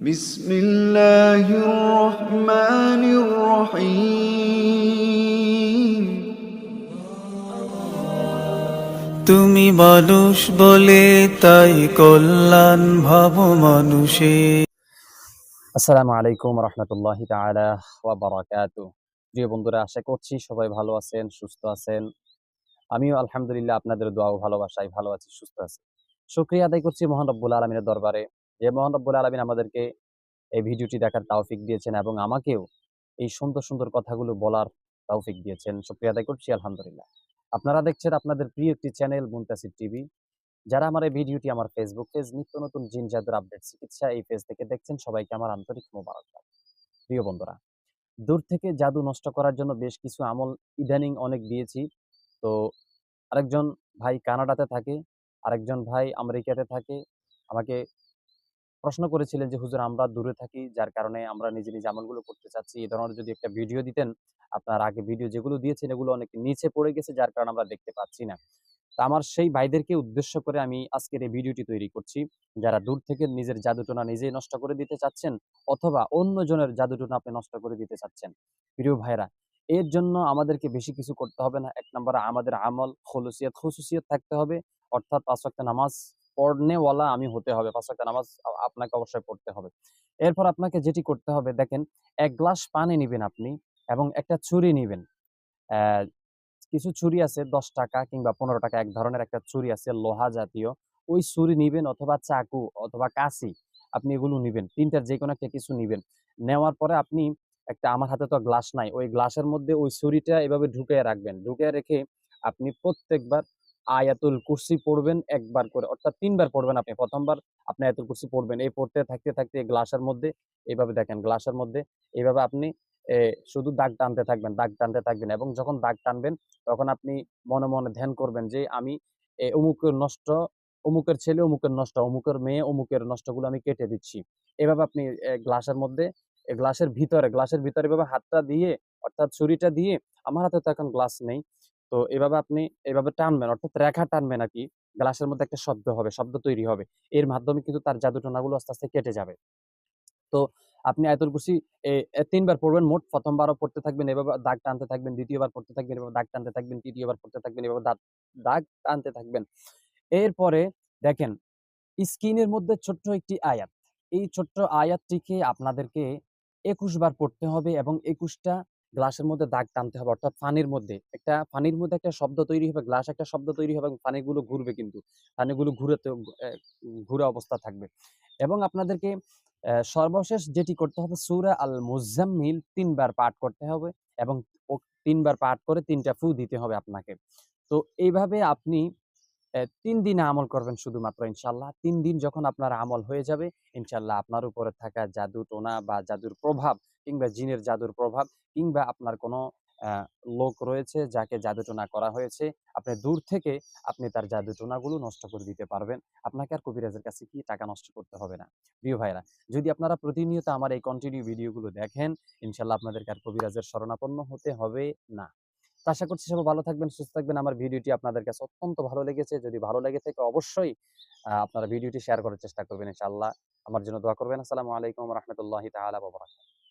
بسم الله الرحمن الرحيم তুমি মানুষ বলে তাই কল্যাণ ভাব মানুষে আসসালামু আলাইকুম রহমতুল্লাহি তাআলা ওয়া বারাকাতু প্রিয় বন্ধুরা আশা করছি সবাই ভালো আছেন সুস্থ আছেন আমিও আলহামদুলিল্লাহ আপনাদের দোয়া ও ভালোবাসায় ভালো আছি সুস্থ আছি শুকরিয়া আদায় করছি মহান রব্বুল আলমিনের দরবারে যে মহান রব্বুল আলমিন আমাদেরকে এই ভিডিওটি দেখার তাওফিক দিয়েছেন এবং আমাকেও এই সুন্দর সুন্দর কথাগুলো বলার তৌফিক দিয়েছেন। শুকরিয়া আদায় করছি, আলহামদুলিল্লাহ। আপনারা দেখছেন আপনাদের প্রিয় একটি চ্যানেল মুনতাসির টিভি। যারা আমার এই ভিডিওটি আমার ফেসবুক পেজ নিত্য নতুন জিন জাদুর আপডেট চিকিৎসা এই পেজ থেকে দেখছেন, সবাইকে আমার আন্তরিক মোবারকবাদ। প্রিয় বন্ধুরা, দূর থেকে জাদু নষ্ট করার জন্য বেশ কিছু আমল ইদানিং অনেক দিয়েছি। তো আরেকজন ভাই কানাডাতে থাকে, আরেকজন ভাই আমেরিকাতে থাকে, আমাকে প্রশ্ন করেছিলেন যে, হুজুর, আমরা দূরে থাকি, যার কারণে আমরা নিজে নিজে আমলগুলো করতে চাচ্ছি। এই ধরনের যদি একটা ভিডিও দিতেন, আপনার আগে ভিডিও যেগুলো দিয়েছেন, এগুলো অনেক নিচে পড়ে গেছে, যার কারণে আমরা দেখতে পাচ্ছি না। তা আমার সেই ভাইদেরকে উদ্দেশ্য করে আমি আজকের এই ভিডিওটি তৈরি করছি। যারা দূর থেকে নিজের জাদুটোনা নিজেই নষ্ট করে দিতে চাচ্ছেন, অথবা অন্যজনের জাদুটোনা আপনি নষ্ট করে দিতে চাচ্ছেন। প্রিয় ভাইরা এর জন্য আমাদেরকে বেশি কিছু করতে হবে না। এক নম্বরে, আমাদের আমল, খলুসিয়ত, খুসুসিয়ত থাকতে হবে। অর্থাৎ পাঁচ নামাজ পড়নেওয়ালা আমি হতে হবে, পাঁচ নামাজ আপনাকে অবশ্যই পড়তে হবে। এরপর আপনাকে যেটি করতে হবে, দেখেন, এক গ্লাস পানি নিবেন আপনি এবং একটা ছুরি নিবেন। কিছু ছুরি আছে, দশ টাকা কিংবা পনেরো টাকা, এক ধরনের একটা ছুরি আছে, লোহা জাতীয়। ওই ছুরি নিবেন অথবা চাকু অথবা কাশি, আপনি এগুলো নিবেন। তিনটার যে কোনো একটা কিছু নিবেন। নেওয়ার পরে আপনি একটা, আমার হাতে তো গ্লাস নাই, ওই গ্লাসের মধ্যে ওই ছুরিটা এভাবে ঢুকে রাখবেন। ঢুকিয়ে রেখে আপনি প্রত্যেকবার আয়াতুল কুরসি পড়বেন একবার করে। অর্থাৎ তিনবার পড়বেন আপনি। প্রথমবার আপনি আয়াতুল কুরসি পড়বেন। এই পড়তে থাকতে থাকতে গ্লাসের মধ্যে, এইভাবে দেখেন গ্লাসের মধ্যে, এইভাবে আপনি শুধু দাগ টানতে থাকবেন, দাগ টানতে থাকবেন এবং যখন দাগ টানবেন, তখন আপনি মনে মনে ধ্যান করবেন যে, আমি অমুকের নষ্ট, অমুকের ছেলে, অমুকের নষ্ট, অমুকের মেয়ে, অমুকের নষ্টগুলো আমি কেটে দিচ্ছি। এভাবে আপনি গ্লাসের মধ্যে গ্লাসের ভিতরে গ্লাসের ভিতরে এভাবে হাতটা দিয়ে, অর্থাৎ ছুরিটা দিয়ে, আমার হাতে তো এখন গ্লাস নেই তো এভাবে আপনি এভাবে টানবেন অর্থাৎ রেখা টানবেন আর কি গ্লাসের মধ্যে একটা শব্দ হবে শব্দ তৈরি হবে। এর মাধ্যমে কিন্তু তার জাদুটোনাগুলো আস্তে আস্তে কেটে যাবে। তো আপনি আয়াতুল এ, তিনবার পড়বেন মোট প্রথমবারও পড়তে থাকবেন এভাবে দাগ টানতে থাকবেন দ্বিতীয়বার পড়তে থাকবেন এভাবে দাগ টানতে থাকবেন তৃতীয়বার পড়তে থাকবেন এভাবে দাগ দাগ টানতে থাকবেন। এরপরে দেখেন স্ক্রিনের মধ্যে ছোট্ট একটি আয়াত। এই ছোট্ট আয়াতটিকে আপনাদেরকে একুশ বার পড়তে হবে এবং একুশটা গ্লাসের মধ্যে দাগ টানতে হবে, অর্থাৎ পানির মধ্যে। একটা পানির মধ্যে একটা শব্দ তৈরি হবে, গ্লাস একটা শব্দ তৈরি হবে পানিগুলো ঘুরবে কিন্তু। পানিগুলো ঘুরেতে ঘুরে অবস্থা থাকবে। এবং আপনাদেরকে সর্বশেষ যেটি করতে হবে, সূরা আল মুজাম্মিল তিনবার পাঠ করতে হবে এবং তিনবার পাঠ করে তিনটা ফু দিতে হবে আপনাকে। তো এইভাবে আপনি তিন দিন আমল করবেন শুধুমাত্র ইনশাল্লাহ। তিন দিন যখন আপনার আমল হয়ে যাবে, ইনশাল্লাহ আপনার উপরে থাকা জাদু টোনা বা জাদুর প্রভাব কিংবা জিনের জাদুর প্রভাব কিংবা আপনার কোনো লোক রয়েছে যাকে জাদু টোনা করা হয়েছে, আপনি দূর থেকে আপনি তার জাদু টোনাগুলো নষ্ট করে দিতে পারবেন। আপনাকে আর কবিরাজের কাছে কি টাকা নষ্ট করতে হবে না? প্রিয় ভাইরা যদি আপনারা প্রতিনিয়ত আমার এই কন্টিনিউ ভিডিওগুলো দেখেন, ইনশাল্লাহ আপনাদেরকে আর কবিরাজের শরণাপন্ন হতে হবে না। তো আশা করছি সবাই ভালো থাকবেন, সুস্থ থাকবেন। আমার ভিডিওটি আপনাদের কাছে অত্যন্ত ভালো লেগেছে। যদি ভালো লেগে থাকে অবশ্যই আপনারা ভিডিওটি শেয়ার করার চেষ্টা করবেন ইনশাআল্লাহ। আমার জন্য দোয়া করবেন। আসসালামু আলাইকুম রহমতুল্লাহ তালা ওয়া বারাকাতুহু।